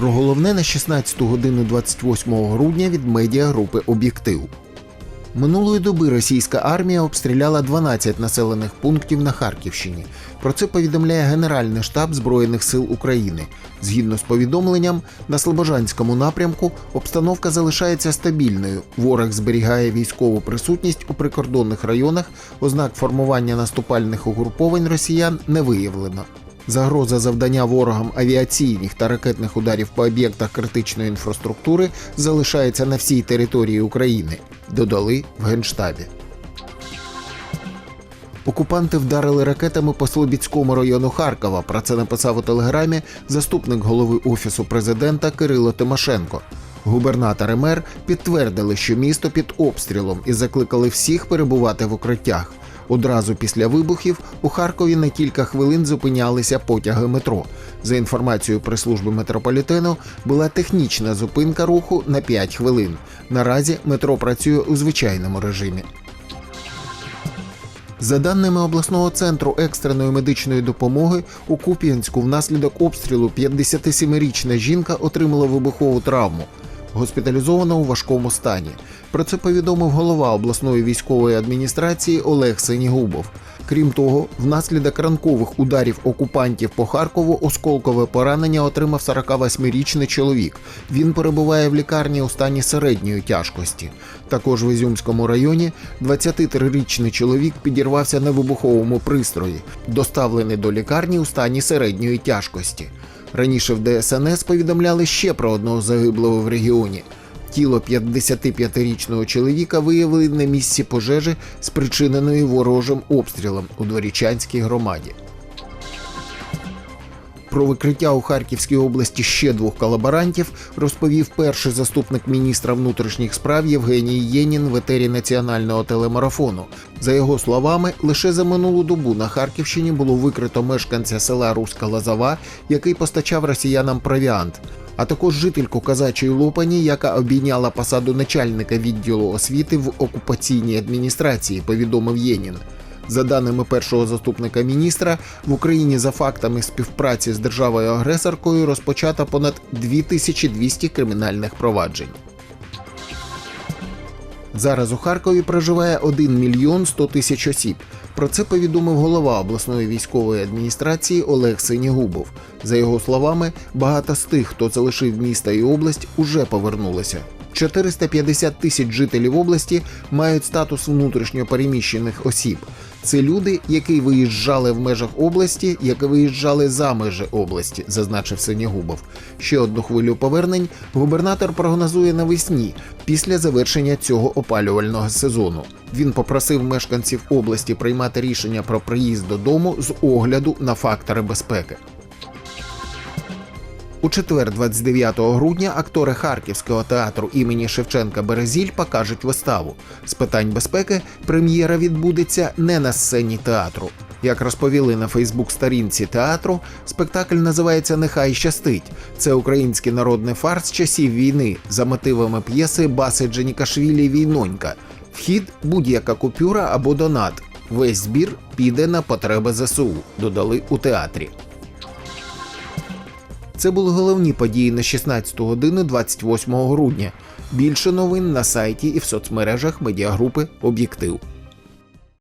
Про головне на 16 годину 28 грудня від медіагрупи Об'єктив. Минулої доби російська армія обстріляла 12 населених пунктів на Харківщині. Про це повідомляє Генеральний штаб Збройних сил України. Згідно з повідомленням, на Слобожанському напрямку обстановка залишається стабільною. Ворог зберігає військову присутність у прикордонних районах. Ознак формування наступальних угруповань росіян не виявлено. Загроза завдання ворогам авіаційних та ракетних ударів по об'єктах критичної інфраструктури залишається на всій території України, додали в Генштабі. Окупанти вдарили ракетами по Слобідському району Харкова. Про це написав у телеграмі заступник голови офісу президента Кирило Тимошенко. Губернатор і мер підтвердили, що місто під обстрілом і закликали всіх перебувати в укриттях. Одразу після вибухів у Харкові на кілька хвилин зупинялися потяги метро. За інформацією прес-служби метрополітену, була технічна зупинка руху на 5 хвилин. Наразі метро працює у звичайному режимі. За даними обласного центру екстреної медичної допомоги, у Куп'янську внаслідок обстрілу 57-річна жінка отримала вибухову травму. Госпіталізована у важкому стані. Про це повідомив голова обласної військової адміністрації Олег Сенігубов. Крім того, внаслідок ранкових ударів окупантів по Харкову осколкове поранення отримав 48-річний чоловік. Він перебуває в лікарні у стані середньої тяжкості. Також в Ізюмському районі 23-річний чоловік підірвався на вибуховому пристрої, доставлений до лікарні у стані середньої тяжкості. Раніше в ДСНС повідомляли ще про одного загиблого в регіоні. Тіло 55-річного чоловіка виявили на місці пожежі, спричиненої ворожим обстрілом у Дворічанській громаді. Про викриття у Харківській області ще двох колаборантів розповів перший заступник міністра внутрішніх справ Євгеній Єнін в етері національного телемарафону. За його словами, лише за минулу добу на Харківщині було викрито мешканця села Руська Лазова, який постачав росіянам провіант. А також жительку казачої Лопані, яка обійняла посаду начальника відділу освіти в окупаційній адміністрації, повідомив Єнін. За даними першого заступника міністра, в Україні за фактами співпраці з державою-агресоркою розпочато понад 2200 кримінальних проваджень. Зараз у Харкові проживає 1 мільйон 100 тисяч осіб. Про це повідомив голова обласної військової адміністрації Олег Синігубов. За його словами, багато з тих, хто залишив міста і область, уже повернулися. 450 тисяч жителів області мають статус внутрішньо переміщених осіб. Це люди, які виїжджали в межах області, які виїжджали за межі області, зазначив Синягубов. Ще одну хвилю повернень губернатор прогнозує навесні після завершення цього опалювального сезону. Він попросив мешканців області приймати рішення про приїзд додому з огляду на фактори безпеки. У четвер, 29 грудня, актори Харківського театру імені Шевченка Березіль покажуть виставу. З питань безпеки прем'єра відбудеться не на сцені театру. Як розповіли на Фейсбук-сторінці театру, спектакль називається Нехай щастить. Це український народний фарс часів війни за мотивами п'єси Баси Дженікашвілі Війнонька. Вхід будь-яка купюра або донат. Весь збір піде на потреби ЗСУ, додали у театрі. Це були головні події на 16 годину 28 грудня. Більше новин на сайті і в соцмережах медіагрупи Об'єктив.